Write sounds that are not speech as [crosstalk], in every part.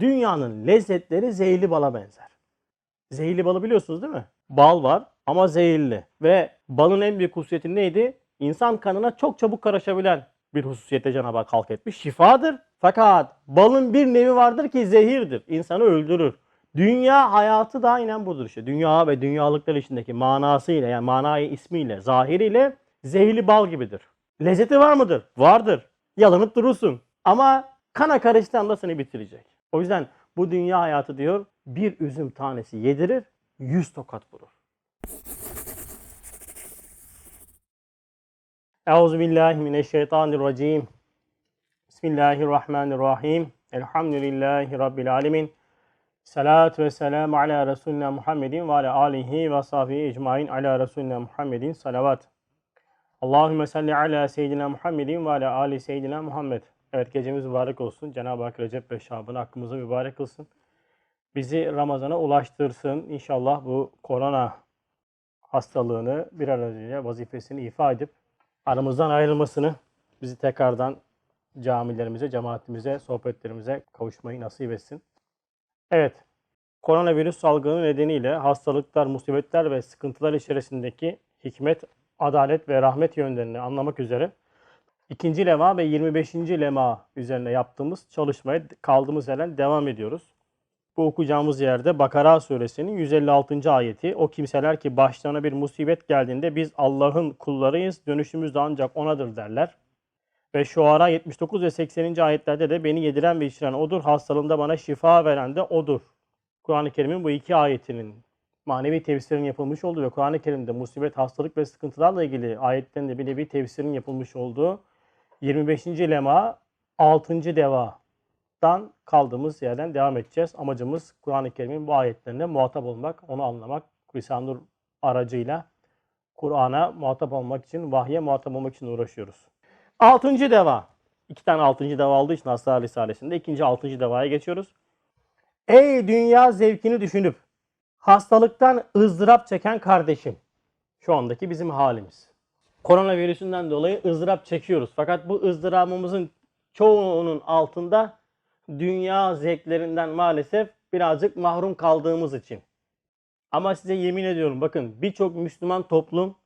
Dünyanın lezzetleri zehirli bala benzer. Zehirli balı biliyorsunuz değil mi? Bal var ama zehirli. Ve balın en büyük hususiyeti neydi? İnsan kanına çok çabuk karışabilen bir hususiyete Cenab-ı Hak halk etmiş. Şifadır. Fakat balın bir nevi vardır ki zehirdir. İnsanı öldürür. Dünya hayatı da aynen budur işte. Dünya ve dünyalıklar içindeki manasıyla yani manayı ismiyle, zahiriyle zehirli bal gibidir. Lezzeti var mıdır? Vardır. Yalanıp durursun. Ama kana karıştığı anda seni bitirecek. O yüzden bu dünya hayatı diyor bir üzüm tanesi yedirir, yüz tokat vurur. Euzubillahimineşşeytanirracim. Bismillahirrahmanirrahim. Elhamdülillahi Rabbil alemin. Salat ve selamu ala Resulina Muhammedin ve ala alihi ve sahbihi ecmain ala Resulina Muhammedin salavat. Allahümme salli ala seyyidina Muhammedin ve ala ali seyyidina Muhammed. Evet gecemiz mübarek olsun. Cenab-ı Hak Recep ve Şaban hakkımızı mübarek kılsın. Bizi Ramazan'a ulaştırsın. İnşallah bu korona hastalığını bir an önce vazifesini ifa edip aramızdan ayrılmasını bizi tekrardan camilerimize, cemaatimize, sohbetlerimize kavuşmayı nasip etsin. Evet, koronavirüs salgını nedeniyle hastalıklar, musibetler ve sıkıntılar içerisindeki hikmet, adalet ve rahmet yönlerini anlamak üzere ikinci lema ve 25. lema üzerine yaptığımız çalışmaya kaldığımız yerden devam ediyoruz. Bu okuyacağımız yerde Bakara suresinin 156. ayeti o kimseler ki başlarına bir musibet geldiğinde biz Allah'ın kullarıyız dönüşümüz de ancak onadır derler. Ve Şuara 79 ve 80. ayetlerde de beni yediren ve içiren odur, hastalığımda bana şifa veren de odur. Kur'an-ı Kerim'in bu iki ayetinin manevi tefsirinin yapılmış olduğu ve Kur'an-ı Kerim'de musibet, hastalık ve sıkıntılarla ilgili ayetlerin bir nevi tefsirin yapılmış olduğu 25. lema 6. devadan kaldığımız yerden devam edeceğiz. Amacımız Kur'an-ı Kerim'in bu ayetlerine muhatap olmak, onu anlamak, Risale-i Nur aracıyla Kur'an'a muhatap olmak için, vahye muhatap olmak için uğraşıyoruz. Altıncı deva. İki tane altıncı deva olduğu için Aslar Risalesi'nde ikinci altıncı devaya geçiyoruz. Ey dünya zevkini düşünüp hastalıktan ızdırap çeken kardeşim. Şu andaki bizim halimiz. Koronavirüsünden dolayı ızdırap çekiyoruz. Fakat bu ızdırabımızın çoğunun altında dünya zevklerinden maalesef birazcık mahrum kaldığımız için. Ama size yemin ediyorum bakın birçok Müslüman toplum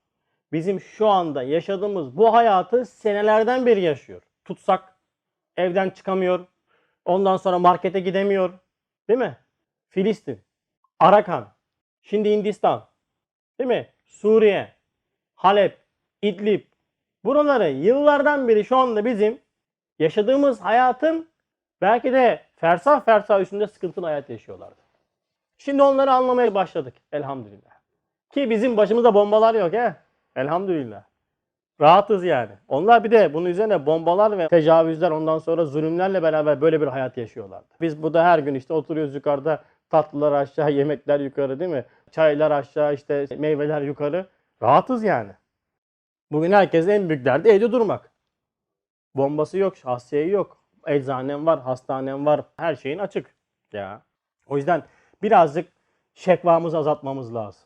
bizim şu anda yaşadığımız bu hayatı senelerden beri yaşıyor. Tutsak evden çıkamıyor. Ondan sonra markete gidemiyor. Değil mi? Filistin, Arakan, şimdi Hindistan, değil mi? Suriye, Halep, İdlib. Buraları yıllardan beri şu anda bizim yaşadığımız hayatın belki de fersah fersah üstünde sıkıntılı hayat yaşıyorlardı. Şimdi onları anlamaya başladık elhamdülillah. Ki bizim başımızda bombalar yok he. Elhamdülillah. Rahatız yani. Onlar bir de bunun üzerine bombalar ve tecavüzler ondan sonra zulümlerle beraber böyle bir hayat yaşıyorlardı. Biz burada her gün işte oturuyoruz yukarıda tatlılar aşağı, [laughs] yemekler yukarı değil mi? Çaylar aşağı, işte meyveler yukarı. Rahatız yani. Bugün herkesin en büyük derdi evde durmak. Bombası yok, şahsiyeyi yok. Eczanem var, hastanem var. Her şeyin açık. Ya. O yüzden birazcık şekvamızı azaltmamız lazım.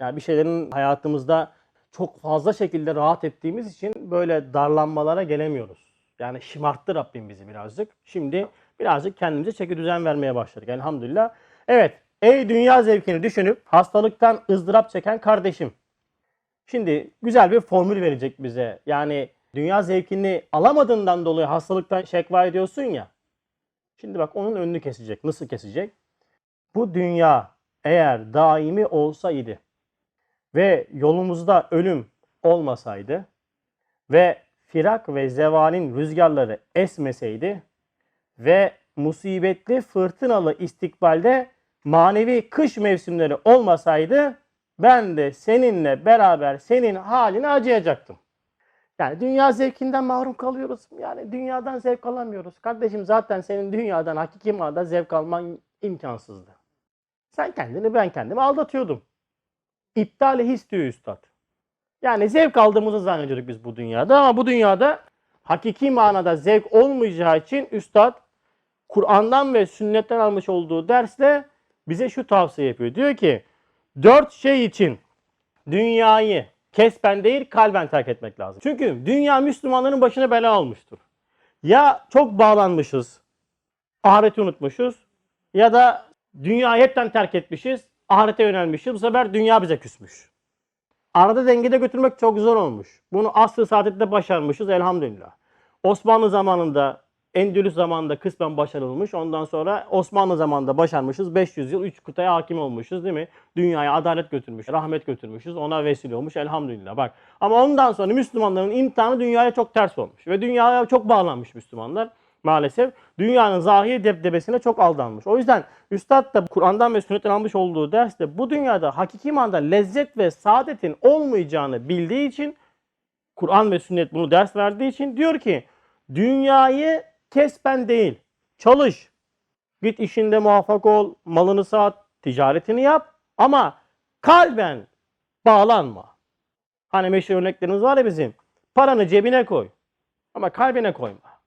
Yani bir şeylerin hayatımızda çok fazla şekilde rahat ettiğimiz için böyle darlanmalara gelemiyoruz. Yani şımarttı Rabbim bizi birazcık. Şimdi birazcık kendimize çeki düzen vermeye başladık elhamdülillah. Evet, ey dünya zevkini düşünüp hastalıktan ızdırap çeken kardeşim. Şimdi güzel bir formül verecek bize. Yani dünya zevkini alamadığından dolayı hastalıktan şekva ediyorsun ya. Şimdi bak onun önünü kesecek. Nasıl kesecek? Bu dünya eğer daimi olsaydı ve yolumuzda ölüm olmasaydı ve firak ve zevalin rüzgarları esmeseydi ve musibetli fırtınalı istikbalde manevi kış mevsimleri olmasaydı ben de seninle beraber senin haline acıyacaktım. Yani dünya zevkinden mahrum kalıyoruz. Yani dünyadan zevk alamıyoruz. Kardeşim zaten senin dünyadan hakiki manada zevk alman imkansızdı. Sen kendini ben kendimi aldatıyordum. İptali his diyor üstad. Yani zevk aldığımızı zannediyorduk biz bu dünyada ama bu dünyada hakiki manada zevk olmayacağı için üstad Kur'an'dan ve sünnetten almış olduğu dersle bize şu tavsiye yapıyor. Diyor ki dört şey için dünyayı kesben değil kalben terk etmek lazım. Çünkü dünya Müslümanların başına bela almıştır. Ya çok bağlanmışız, ahireti unutmuşuz ya da dünyayı hepten terk etmişiz, ahirete yönelmişiz. Bu sefer dünya bize küsmüş. Arada dengede götürmek çok zor olmuş. Bunu asr-ı saadette başarmışız elhamdülillah. Osmanlı zamanında, Endülüs zamanında kısmen başarılmış. Ondan sonra Osmanlı zamanında başarmışız. 500 yıl 3 kıtaya hakim olmuşuz değil mi? Dünyaya adalet götürmüş, rahmet götürmüşüz. Ona vesile olmuş elhamdülillah. Bak ama ondan sonra Müslümanların imtihanı dünyaya çok ters olmuş. Ve dünyaya çok bağlanmış Müslümanlar maalesef. Dünyanın zahir debdebesine çok aldanmış. O yüzden Üstad da Kur'an'dan ve sünnetten almış olduğu derste bu dünyada hakiki manada lezzet ve saadetin olmayacağını bildiği için Kur'an ve sünnet bunu ders verdiği için diyor ki dünyayı kespen değil çalış. Git işinde muvaffak ol, malını sat, ticaretini yap ama kalben bağlanma. Hani meşhur örneklerimiz var ya bizim. Paranı cebine koy ama kalbine koyma.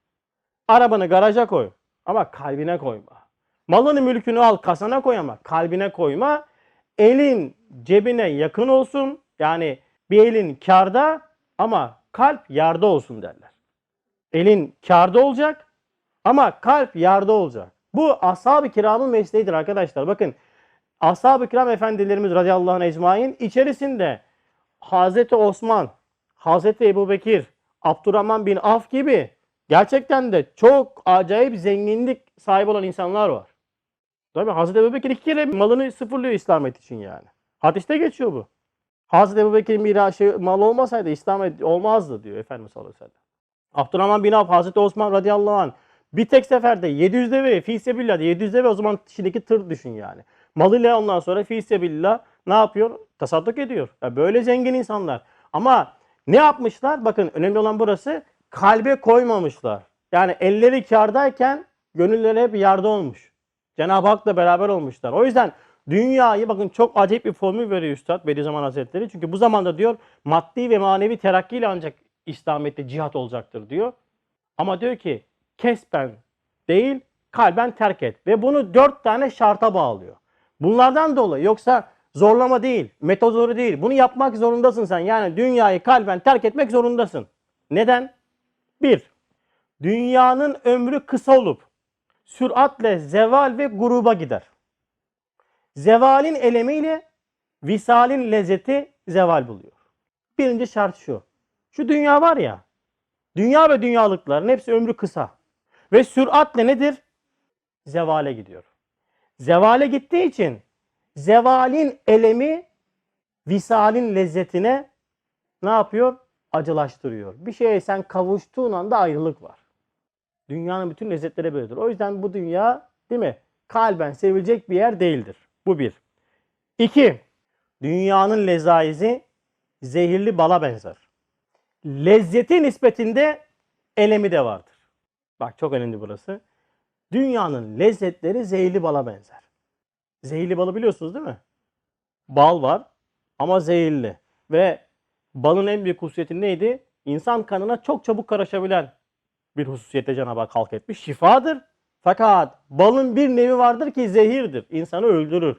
Arabanı garaja koy ama kalbine koyma. Malını mülkünü al kasana koy ama kalbine koyma. Elin cebine yakın olsun. Yani bir elin karda ama kalp yarda olsun derler. Elin karda olacak ama kalp yarda olacak. Bu ashab-ı kiramın mesleğidir arkadaşlar. Bakın ashab-ı kiram efendilerimiz radıyallahu anh ecmain içerisinde Hazreti Osman, Hazreti Ebu Bekir, Abdurrahman bin Af gibi gerçekten de çok acayip zenginlik sahibi olan insanlar var. Tabii Hazreti Ebu Bekir iki kere malını sıfırlıyor İslamiyet için yani. Hadiste geçiyor bu. Hazreti Ebu Bekir'in mirası mal olmasaydı İslamiyet olmazdı diyor Efendimiz sallallahu aleyhi ve sellem. Abdurrahman bin Avf, Hazreti Osman radıyallahu anh bir tek seferde 700 deve fi sebillah 700 deve o zaman şimdiki tır düşün yani. Malıyla ondan sonra fi sebillah ne yapıyor? Tasadduk ediyor. Ya böyle zengin insanlar. Ama ne yapmışlar? Bakın önemli olan burası kalbe koymamışlar. Yani elleri kardayken gönülleri hep yarda olmuş. Cenab-ı Hak'la beraber olmuşlar. O yüzden dünyayı bakın çok acayip bir formül veriyor Üstad Bediüzzaman Hazretleri. Çünkü bu zamanda diyor maddi ve manevi terakkiyle ancak İslamiyet'te cihat olacaktır diyor. Ama diyor ki kesben değil kalben terk et. Ve bunu dört tane şarta bağlıyor. Bunlardan dolayı yoksa zorlama değil, metodori değil. Bunu yapmak zorundasın sen. Yani dünyayı kalben terk etmek zorundasın. Neden? Bir, dünyanın ömrü kısa olup süratle zeval ve gruba gider. Zevalin elemiyle visalin lezzeti zeval buluyor. Birinci şart şu. Şu dünya var ya, dünya ve dünyalıkların hepsi ömrü kısa. Ve süratle nedir? Zevale gidiyor. Zevale gittiği için zevalin elemi visalin lezzetine ne yapıyor? Acılaştırıyor. Bir şeye sen kavuştuğun anda ayrılık var. Dünyanın bütün lezzetleri böyledir. O yüzden bu dünya değil mi? Kalben sevilecek bir yer değildir. Bu bir. İki, dünyanın lezaizi zehirli bala benzer. Lezzeti nispetinde elemi de vardır. Bak çok önemli burası. Dünyanın lezzetleri zehirli bala benzer. Zehirli balı biliyorsunuz değil mi? Bal var ama zehirli. Ve balın en büyük hususiyeti neydi? İnsan kanına çok çabuk karışabilen bir hususiyete Cenab-ı Hak halk etmiş. Şifadır. Fakat balın bir nevi vardır ki zehirdir. İnsanı öldürür.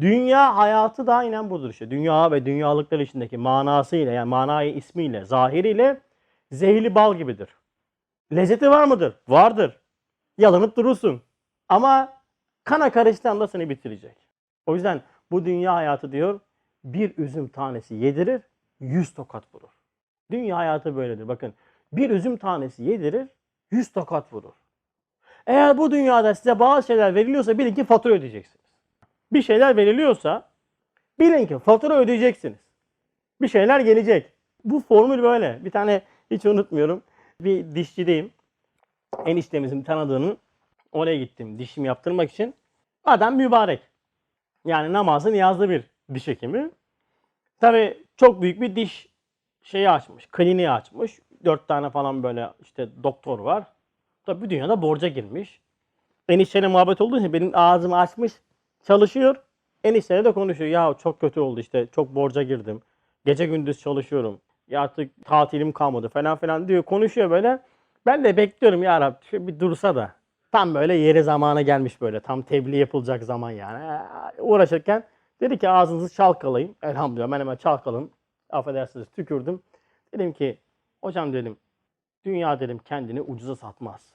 Dünya hayatı da aynen budur işte. Dünya ve dünyalıklar içindeki manasıyla yani manayı ismiyle, zahiriyle zehirli bal gibidir. Lezzeti var mıdır? Vardır. Yalanıp durursun. Ama kana karıştığında seni bitirecek. O yüzden bu dünya hayatı diyor bir üzüm tanesi yedirir, yüz tokat vurur. Dünya hayatı böyledir. Bakın bir üzüm tanesi yedirir, yüz tokat vurur. Eğer bu dünyada size bazı şeyler veriliyorsa bilin ki fatura ödeyeceksiniz. Bir şeyler veriliyorsa bilin ki fatura ödeyeceksiniz. Bir şeyler gelecek. Bu formül böyle. Bir tane hiç unutmuyorum. Bir dişçideyim. Eniştemizin tanıdığının oraya gittim dişimi yaptırmak için. Adam mübarek. Yani namazın yazdığı bir diş hekimi. Tabi çok büyük bir diş şeyi açmış. Kliniği açmış. Dört tane falan böyle işte doktor var. Tabi bir dünyada borca girmiş. Enişteyle muhabbet olduğu için benim ağzımı açmış. Çalışıyor. Enişteyle de konuşuyor. Ya çok kötü oldu işte. Çok borca girdim. Gece gündüz çalışıyorum. Ya artık tatilim kalmadı falan filan diyor. Konuşuyor böyle. Ben de bekliyorum ya Rab bir dursa da. Tam böyle yeri zamana gelmiş böyle. Tam tebliğ yapılacak zaman yani. Ee, Uğraşırken dedi ki ağzınızı çalkalayın. Elhamdülillah ben hemen çalkaladım. Affedersiniz tükürdüm. Dedim ki hocam dedim dünya dedim kendini ucuza satmaz.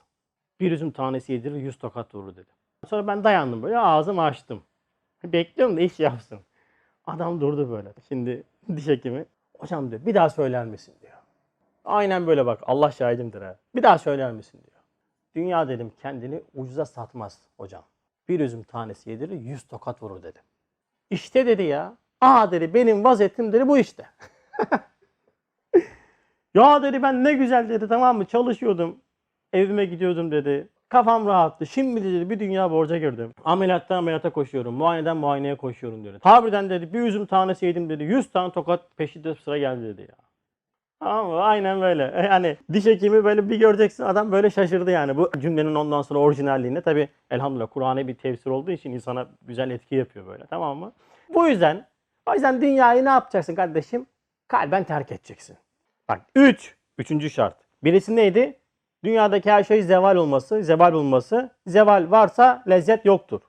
Bir üzüm tanesi yedirir yüz tokat vurur dedim. Sonra ben dayandım böyle ağzımı açtım. Bekliyorum da iş yapsın. Adam durdu böyle. Şimdi diş hekimi. Hocam diyor bir daha söyler misin diyor. Aynen böyle bak Allah şahidimdir ha. Bir daha söyler misin diyor. Dünya dedim kendini ucuza satmaz hocam. Bir üzüm tanesi yedirir yüz tokat vurur dedim. İşte dedi ya. Aa dedi benim vaziyetim dedi bu işte. [laughs] ya dedi ben ne güzel dedi tamam mı çalışıyordum. Evime gidiyordum dedi. Kafam rahattı. Şimdi dedi bir dünya borca girdim. Ameliyattan ameliyata koşuyorum. Muayeneden muayeneye koşuyorum dedi. Tabirden dedi bir üzüm tanesi yedim dedi. 100 tane tokat peşinde sıra geldi dedi ya. Ama aynen böyle. Yani diş hekimi böyle bir göreceksin adam böyle şaşırdı yani. Bu cümlenin ondan sonra orijinalliğine tabi elhamdülillah Kur'an'ı bir tefsir olduğu için insana güzel etki yapıyor böyle tamam mı? Bu yüzden o yüzden dünyayı ne yapacaksın kardeşim? Kalben terk edeceksin. Bak 3. Üçüncü şart. Birisi neydi? Dünyadaki her şey zeval olması, zeval olması. Zeval varsa lezzet yoktur.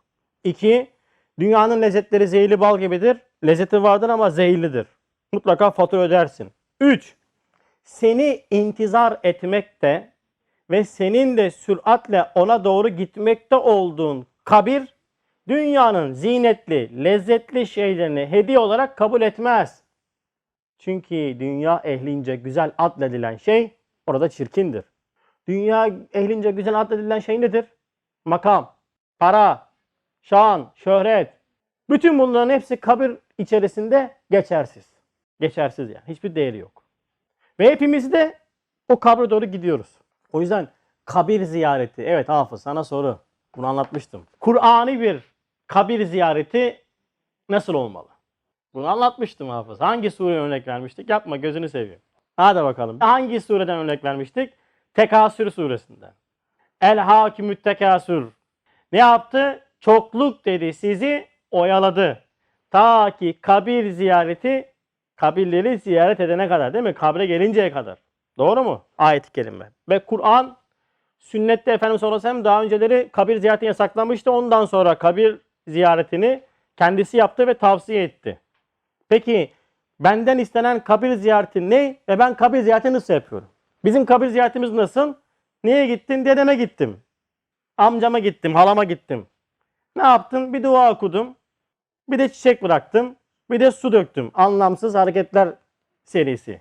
2. Dünyanın lezzetleri zehirli bal gibidir. Lezzeti vardır ama zehirlidir. Mutlaka fatura ödersin. 3 seni intizar etmekte ve senin de süratle ona doğru gitmekte olduğun kabir dünyanın zinetli, lezzetli şeylerini hediye olarak kabul etmez. Çünkü dünya ehlince güzel adledilen şey orada çirkindir. Dünya ehlince güzel adledilen şey nedir? Makam, para, şan, şöhret. Bütün bunların hepsi kabir içerisinde geçersiz. Geçersiz yani. Hiçbir değeri yok. Ve hepimiz de o kabre doğru gidiyoruz. O yüzden kabir ziyareti. Evet Hafız sana soru. Bunu anlatmıştım. Kur'an'i bir kabir ziyareti nasıl olmalı? Bunu anlatmıştım Hafız. Hangi sure örnek vermiştik? Yapma gözünü seveyim. Hadi bakalım. Hangi sureden örnek vermiştik? Tekasür suresinden. El hakimüt tekasür. Ne yaptı? Çokluk dedi sizi oyaladı. Ta ki kabir ziyareti kabirleri ziyaret edene kadar değil mi? Kabre gelinceye kadar. Doğru mu? Ayet-i kerime. Ve Kur'an sünnette Efendimiz sallallahu aleyhi daha önceleri kabir ziyaretini yasaklamıştı. Ondan sonra kabir ziyaretini kendisi yaptı ve tavsiye etti. Peki benden istenen kabir ziyareti ne ve ben kabir ziyareti nasıl yapıyorum? Bizim kabir ziyaretimiz nasıl? Neye gittin? Dedeme gittim. Amcama gittim, halama gittim. Ne yaptım? Bir dua okudum. Bir de çiçek bıraktım. Bir de su döktüm. Anlamsız hareketler serisi.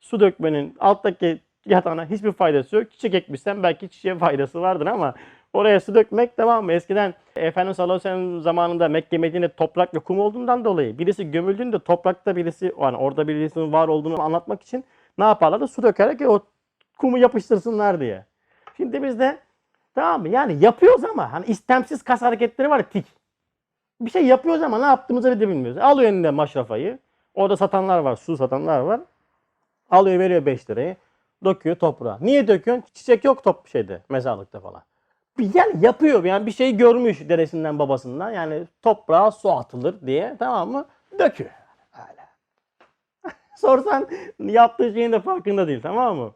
Su dökmenin alttaki yatağına hiçbir faydası yok. Çiçek ekmişsen belki çiçeğe faydası vardır ama oraya su dökmek tamam mı? Eskiden Efendimiz sallallahu aleyhi ve sellem zamanında Mekke Medine toprak ve kum olduğundan dolayı birisi gömüldüğünde toprakta birisi yani orada birisinin var olduğunu anlatmak için ne yaparlardı? Su dökerek o kumu yapıştırsınlar diye. Şimdi biz de tamam mı? Yani yapıyoruz ama hani istemsiz kas hareketleri var tik bir şey yapıyoruz ama ne yaptığımızı bile bilmiyoruz. Alıyor elinde maşrafayı. Orada satanlar var, su satanlar var. Alıyor veriyor 5 lirayı. Döküyor toprağa. Niye döküyorsun? Çiçek yok top şeyde, mezarlıkta falan. Yani yapıyor yani bir şey görmüş dedesinden babasından. Yani toprağa su atılır diye tamam mı? Döküyor. Öyle. [laughs] Sorsan yaptığı şeyin de farkında değil tamam mı?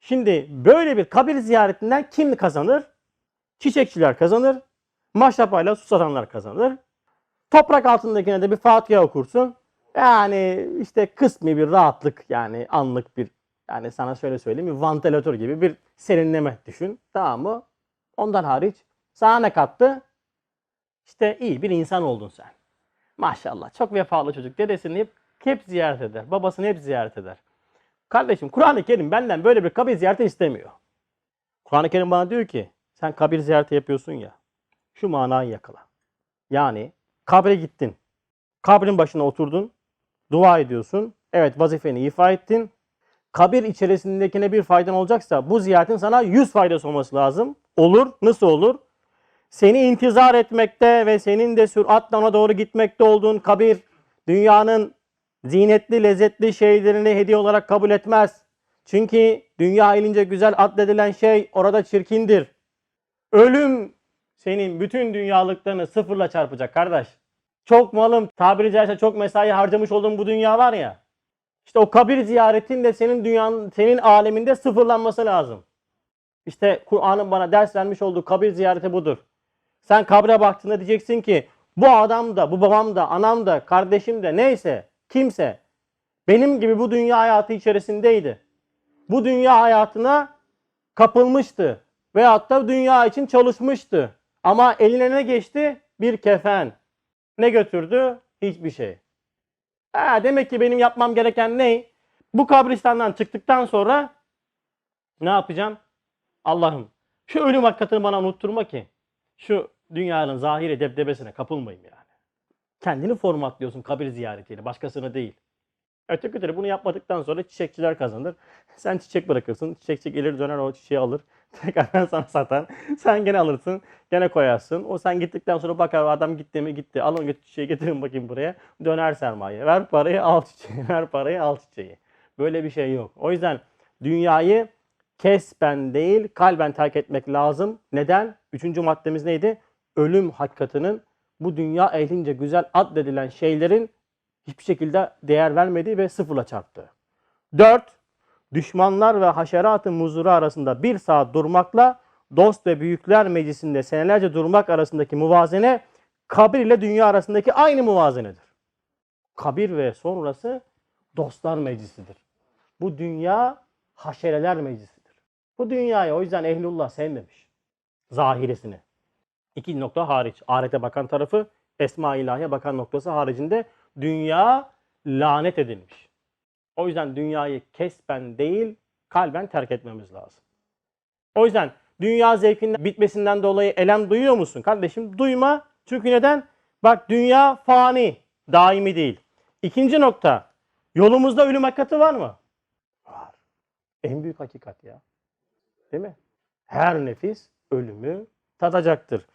Şimdi böyle bir kabir ziyaretinden kim kazanır? Çiçekçiler kazanır. Maşrapayla su satanlar kazanır. Toprak altındakine de bir Fatiha okursun. Yani işte kısmi bir rahatlık yani anlık bir yani sana şöyle söyleyeyim bir vantilatör gibi bir serinleme düşün. Tamam mı? Ondan hariç sana ne kattı? İşte iyi bir insan oldun sen. Maşallah çok vefalı çocuk. Dedesini hep, hep ziyaret eder. Babasını hep ziyaret eder. Kardeşim Kur'an-ı Kerim benden böyle bir kabir ziyareti istemiyor. Kur'an-ı Kerim bana diyor ki sen kabir ziyareti yapıyorsun ya şu manayı yakala. Yani kabre gittin. Kabrin başına oturdun. Dua ediyorsun. Evet vazifeni ifa ettin. Kabir içerisindekine bir faydan olacaksa bu ziyaretin sana 100 faydası olması lazım. Olur. Nasıl olur? Seni intizar etmekte ve senin de süratle ona doğru gitmekte olduğun kabir dünyanın zinetli, lezzetli şeylerini hediye olarak kabul etmez. Çünkü dünya elince güzel adledilen şey orada çirkindir. Ölüm senin bütün dünyalıklarını sıfırla çarpacak kardeş. Çok malım, tabiri caizse çok mesai harcamış olduğun bu dünya var ya. İşte o kabir ziyaretin de senin dünyanın, senin aleminde sıfırlanması lazım. İşte Kur'an'ın bana ders vermiş olduğu kabir ziyareti budur. Sen kabre baktığında diyeceksin ki bu adam da, bu babam da, anam da, kardeşim de neyse, kimse benim gibi bu dünya hayatı içerisindeydi. Bu dünya hayatına kapılmıştı. Veyahut da dünya için çalışmıştı. Ama eline ne geçti? Bir kefen. Ne götürdü? Hiçbir şey. Ha, demek ki benim yapmam gereken ne? Bu kabristandan çıktıktan sonra ne yapacağım? Allah'ım şu ölüm hakikatini bana unutturma ki şu dünyanın zahiri debdebesine kapılmayayım yani. Kendini formatlıyorsun kabir ziyaretiyle başkasını değil. Öteki türlü bunu yapmadıktan sonra çiçekçiler kazanır. Sen çiçek bırakırsın. Çiçekçi gelir döner o çiçeği alır. [laughs] Tekrardan sana satar. Sen gene alırsın. Gene koyarsın. O sen gittikten sonra bakar adam gitti mi gitti. Al onu götür çiçeği getirin bakayım buraya. Döner sermaye. Ver parayı al çiçeği. [laughs] Ver parayı al çiçeği. Böyle bir şey yok. O yüzden dünyayı kesben değil kalben terk etmek lazım. Neden? Üçüncü maddemiz neydi? Ölüm hakikatinin bu dünya ehlince güzel addedilen şeylerin hiçbir şekilde değer vermediği ve sıfırla çarptı. 4. Düşmanlar ve haşerat-ı muzuru arasında bir saat durmakla dost ve büyükler meclisinde senelerce durmak arasındaki muvazene kabir ile dünya arasındaki aynı muvazenedir. Kabir ve sonrası dostlar meclisidir. Bu dünya haşereler meclisidir. Bu dünyayı o yüzden ehlullah sevmemiş. Zahiresini. İki nokta hariç. Ahirete bakan tarafı, Esma ilahiye bakan noktası haricinde dünya lanet edilmiş. O yüzden dünyayı kesben değil, kalben terk etmemiz lazım. O yüzden dünya zevkinin bitmesinden dolayı elem duyuyor musun? Kardeşim duyma. Çünkü neden? Bak dünya fani, daimi değil. İkinci nokta, yolumuzda ölüm hakikati var mı? Var. En büyük hakikat ya. Değil mi? Her nefis ölümü tadacaktır.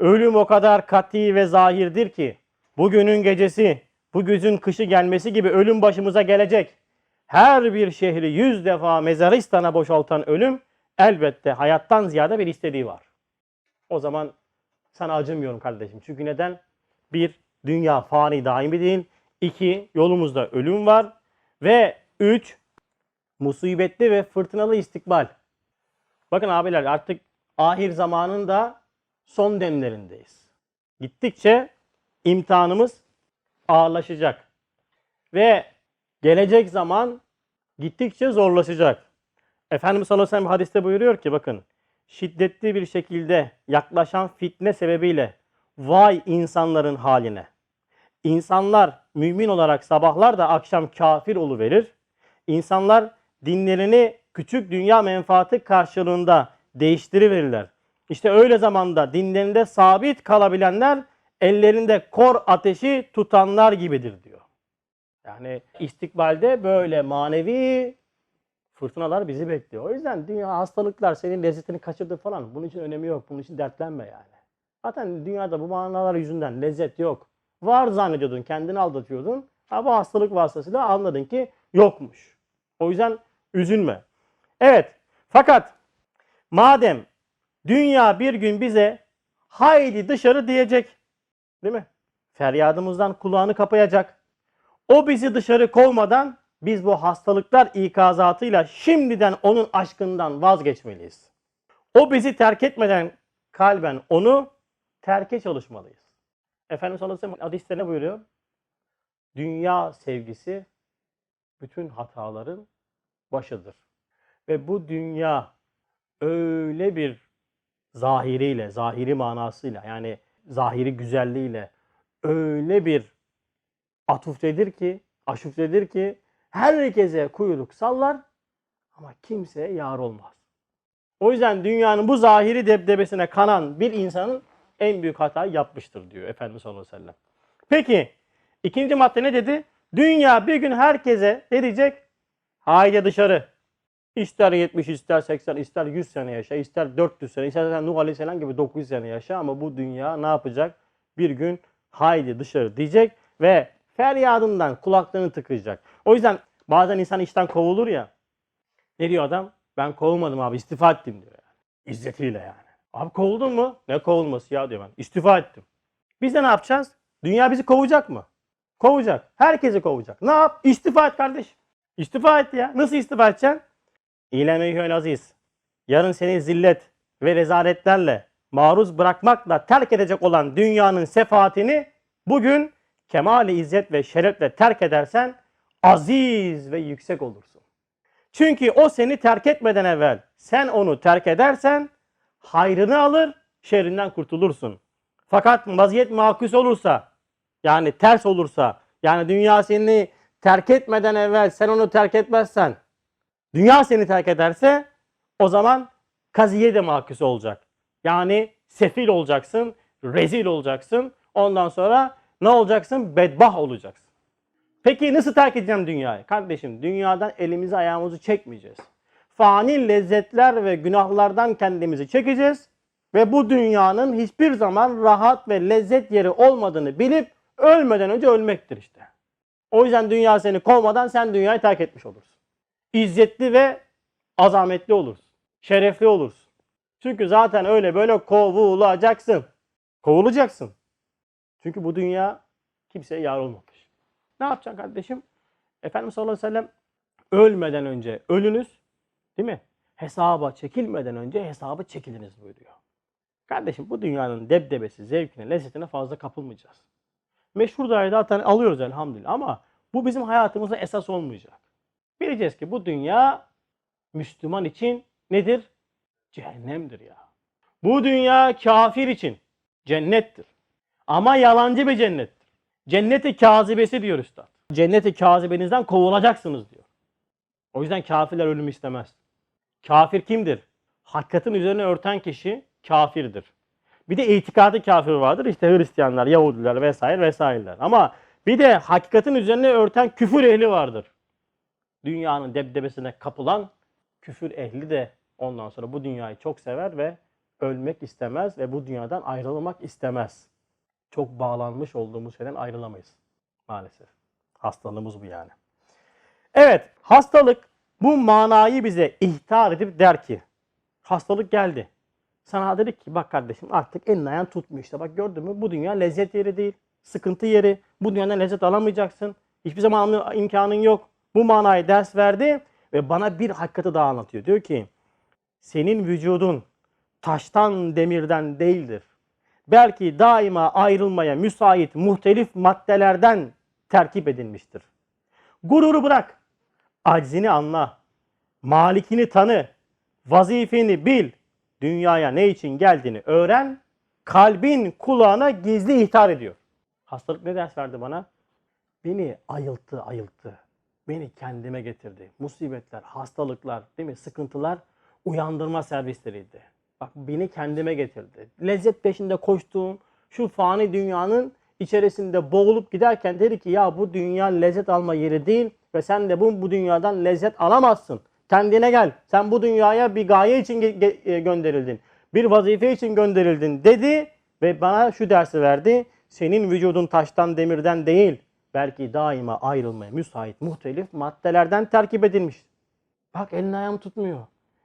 Ölüm o kadar kat'i ve zahirdir ki bugünün gecesi, bu güzün kışı gelmesi gibi ölüm başımıza gelecek. Her bir şehri yüz defa mezaristana boşaltan ölüm elbette hayattan ziyade bir istediği var. O zaman sana acımıyorum kardeşim. Çünkü neden? Bir, dünya fani daimi değil. İki, yolumuzda ölüm var. Ve üç, musibetli ve fırtınalı istikbal. Bakın abiler artık ahir zamanın da son demlerindeyiz. Gittikçe imtihanımız ağırlaşacak. Ve gelecek zaman gittikçe zorlaşacak. Efendimiz sallallahu aleyhi ve sellem hadiste buyuruyor ki bakın şiddetli bir şekilde yaklaşan fitne sebebiyle vay insanların haline. İnsanlar mümin olarak sabahlar da akşam kafir verir. İnsanlar dinlerini küçük dünya menfaati karşılığında değiştiriverirler. İşte öyle zamanda dinlerinde sabit kalabilenler ellerinde kor ateşi tutanlar gibidir diyor. Yani istikbalde böyle manevi fırtınalar bizi bekliyor. O yüzden dünya hastalıklar senin lezzetini kaçırdı falan. Bunun için önemi yok. Bunun için dertlenme yani. Zaten dünyada bu manalar yüzünden lezzet yok. Var zannediyordun, kendini aldatıyordun. Ha bu hastalık vasıtasıyla anladın ki yokmuş. O yüzden üzülme. Evet. Fakat madem dünya bir gün bize haydi dışarı diyecek. Değil mi? Feryadımızdan kulağını kapayacak. O bizi dışarı kovmadan biz bu hastalıklar ikazatıyla şimdiden onun aşkından vazgeçmeliyiz. O bizi terk etmeden kalben onu terke çalışmalıyız. Efendimiz sallallahu aleyhi ve sellem hadiste ne buyuruyor? Dünya sevgisi bütün hataların başıdır. Ve bu dünya öyle bir zahiriyle, zahiri manasıyla yani zahiri güzelliğiyle öyle bir atuftedir ki, aşuftedir ki herkese kuyruk sallar ama kimseye yar olmaz. O yüzden dünyanın bu zahiri debdebesine kanan bir insanın en büyük hatayı yapmıştır diyor Efendimiz sallallahu aleyhi ve sellem. Peki ikinci madde ne dedi? Dünya bir gün herkese ne diyecek? Haydi dışarı. İster 70, ister 80, ister 100 sene yaşa, ister 400 sene, ister sen Nuh Aleyhisselam gibi 900 sene yaşa ama bu dünya ne yapacak? Bir gün haydi dışarı diyecek ve feryadından kulaklarını tıkayacak. O yüzden bazen insan işten kovulur ya. Ne diyor adam? Ben kovulmadım abi istifa ettim diyor. Yani. İzzetiyle yani. Abi kovuldun mu? Ne kovulması ya diyor ben. İstifa ettim. Biz de ne yapacağız? Dünya bizi kovacak mı? Kovacak. Herkesi kovacak. Ne yap? İstifa et kardeşim. İstifa et ya. Nasıl istifa edeceksin? İlem eyyühel aziz. Yarın seni zillet ve rezaletlerle maruz bırakmakla terk edecek olan dünyanın sefaatini bugün kemali izzet ve şerefle terk edersen aziz ve yüksek olursun. Çünkü o seni terk etmeden evvel sen onu terk edersen hayrını alır şerrinden kurtulursun. Fakat vaziyet makus olursa, yani ters olursa, yani dünya seni terk etmeden evvel sen onu terk etmezsen, dünya seni terk ederse o zaman kaziye de makus olacak. Yani sefil olacaksın, rezil olacaksın. Ondan sonra ne olacaksın? Bedbah olacaksın. Peki nasıl terk edeceğim dünyayı? Kardeşim dünyadan elimizi ayağımızı çekmeyeceğiz. Fani lezzetler ve günahlardan kendimizi çekeceğiz. Ve bu dünyanın hiçbir zaman rahat ve lezzet yeri olmadığını bilip ölmeden önce ölmektir işte. O yüzden dünya seni kovmadan sen dünyayı terk etmiş olursun. İzzetli ve azametli olursun. Şerefli olursun. Çünkü zaten öyle böyle kovulacaksın. Kovulacaksın. Çünkü bu dünya kimseye yar olmamış. Ne yapacaksın kardeşim? Efendimiz sallallahu aleyhi ve sellem ölmeden önce ölünüz değil mi? Hesaba çekilmeden önce hesaba çekiliniz buyuruyor. Kardeşim bu dünyanın debdebesi, zevkine, lezzetine fazla kapılmayacağız. Meşhur dahi zaten alıyoruz elhamdülillah ama bu bizim hayatımızda esas olmayacak. Bileceğiz ki bu dünya Müslüman için nedir? Cehennemdir ya. Bu dünya kafir için cennettir. Ama yalancı bir cennettir. Cenneti kazibesi diyor üstad. Cenneti kazibenizden kovulacaksınız diyor. O yüzden kafirler ölüm istemez. Kafir kimdir? Hakikatin üzerine örten kişi kafirdir. Bir de itikadı kafir vardır. İşte Hristiyanlar, Yahudiler vesaire vesaireler. Ama bir de hakikatin üzerine örten küfür ehli vardır. Dünyanın debdebesine kapılan küfür ehli de ondan sonra bu dünyayı çok sever ve ölmek istemez ve bu dünyadan ayrılmak istemez. Çok bağlanmış olduğumuz şeyden ayrılamayız maalesef. Hastalığımız bu yani. Evet, hastalık bu manayı bize ihtar edip der ki hastalık geldi. Sana dedik ki bak kardeşim artık elin ayağın tutmuyor işte. Bak gördün mü bu dünya lezzet yeri değil. Sıkıntı yeri. Bu dünyadan lezzet alamayacaksın. Hiçbir zaman imkanın yok. Bu manayı ders verdi ve bana bir hakikati daha anlatıyor. Diyor ki senin vücudun taştan demirden değildir. Belki daima ayrılmaya müsait muhtelif maddelerden terkip edilmiştir. Gururu bırak. Aczini anla. Malikini tanı. Vazifeni bil. Dünyaya ne için geldiğini öğren. Kalbin kulağına gizli ihtar ediyor. Hastalık ne ders verdi bana? Beni ayılttı, ayılttı. Beni kendime getirdi. Musibetler, hastalıklar, değil mi? Sıkıntılar uyandırma servisleriydi. Bak beni kendime getirdi. Lezzet peşinde koştuğum şu fani dünyanın içerisinde boğulup giderken dedi ki ya bu dünya lezzet alma yeri değil ve sen de bu, bu dünyadan lezzet alamazsın. Kendine gel. Sen bu dünyaya bir gaye için e, gönderildin. Bir vazife için gönderildin dedi ve bana şu dersi verdi. Senin vücudun taştan demirden değil belki daima ayrılmaya müsait muhtelif maddelerden terkip edilmiş. Bak elini ayağım tutmuyor.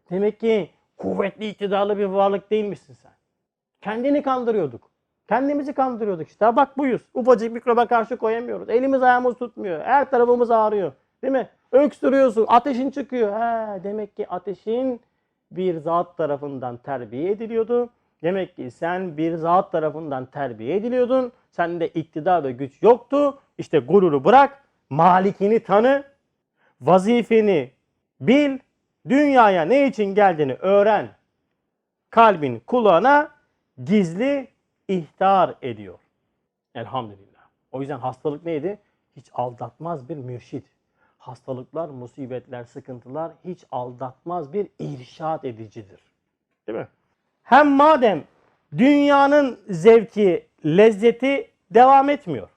Demek ki kuvvetli iktidarlı bir varlık değilmişsin sen. Kendini kandırıyorduk. Kendimizi kandırıyorduk işte. Bak buyuz. Ufacık mikroba karşı koyamıyoruz. Elimiz ayağımız tutmuyor. Her tarafımız ağrıyor. Değil mi? Öksürüyorsun. Ateşin çıkıyor. He, demek ki ateşin bir zat tarafından terbiye ediliyordu. Demek ki sen bir zat tarafından terbiye ediliyordun. Sende iktidar ve güç yoktu. İşte gururu bırak. Malikini tanı. Vazifeni bil. Dünyaya ne için geldiğini öğren. Kalbin kulağına gizli ihtar ediyor. Elhamdülillah. O yüzden hastalık neydi? Hiç aldatmaz bir mürşit. Hastalıklar, musibetler, sıkıntılar hiç aldatmaz bir irşat edicidir. Değil mi? Hem madem dünyanın zevki, lezzeti devam etmiyor.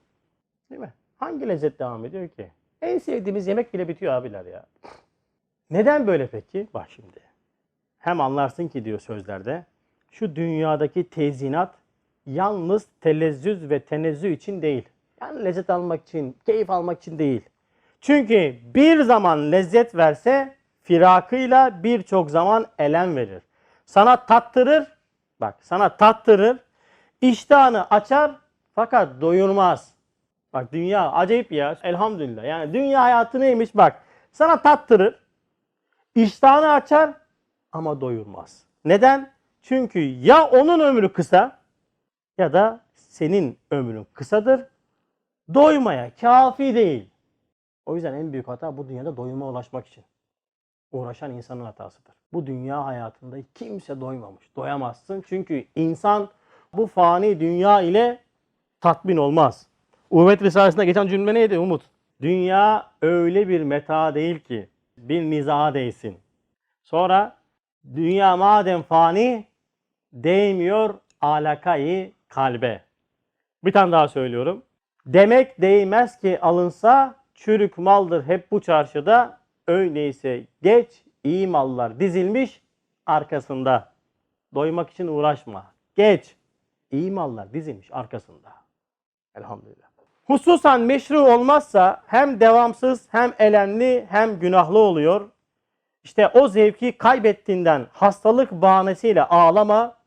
Değil mi? Hangi lezzet devam ediyor ki? En sevdiğimiz yemek bile bitiyor abiler ya. Neden böyle peki? Bak şimdi. Hem anlarsın ki diyor sözlerde. Şu dünyadaki tezinat yalnız telezzüz ve tenezzü için değil. Yani lezzet almak için, keyif almak için değil. Çünkü bir zaman lezzet verse firakıyla birçok zaman elem verir. Sana tattırır, bak sana tattırır, iştahını açar fakat doyurmaz. Bak dünya acayip ya elhamdülillah. Yani dünya hayatı neymiş bak. Sana tattırır, iştahını açar ama doyurmaz. Neden? Çünkü ya onun ömrü kısa ya da senin ömrün kısadır. Doymaya kafi değil. O yüzden en büyük hata bu dünyada doyuma ulaşmak için. Uğraşan insanın hatasıdır. Bu dünya hayatında kimse doymamış. Doyamazsın. Çünkü insan bu fani dünya ile tatmin olmaz. Uhvet Risalesi'nde geçen cümle neydi Umut? Dünya öyle bir meta değil ki bir nizaha değsin. Sonra dünya madem fani değmiyor alakayı kalbe. Bir tane daha söylüyorum. Demek değmez ki alınsa çürük maldır hep bu çarşıda. Öyleyse geç iyi mallar dizilmiş arkasında. Doymak için uğraşma. Geç iyi mallar dizilmiş arkasında. Elhamdülillah. Hususan meşru olmazsa hem devamsız hem elemli hem günahlı oluyor. İşte o zevki kaybettiğinden hastalık bahanesiyle ağlama.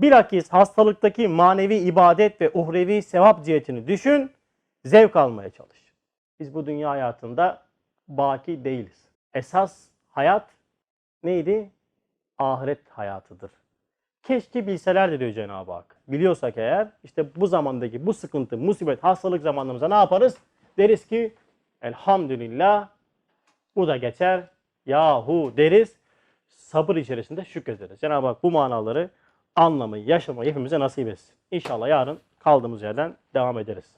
Bilakis hastalıktaki manevi ibadet ve uhrevi sevap cihetini düşün. Zevk almaya çalış. Biz bu dünya hayatında baki değiliz. Esas hayat neydi? Ahiret hayatıdır. Keşke bilseler diyor Cenab-ı Hak. Biliyorsak eğer işte bu zamandaki bu sıkıntı, musibet, hastalık zamanımıza ne yaparız? Deriz ki elhamdülillah bu da geçer. Yahu deriz. Sabır içerisinde şükrederiz. Cenab-ı Hak bu manaları anlamayı, yaşamayı hepimize nasip etsin. İnşallah yarın kaldığımız yerden devam ederiz.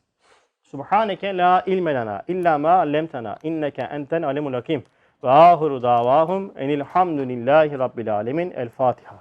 Subhaneke la ilme lena illa ma allamtana inneke enten alimul hakim. Ve ahiru davahum enilhamdülillahi rabbil alemin. El Fatiha.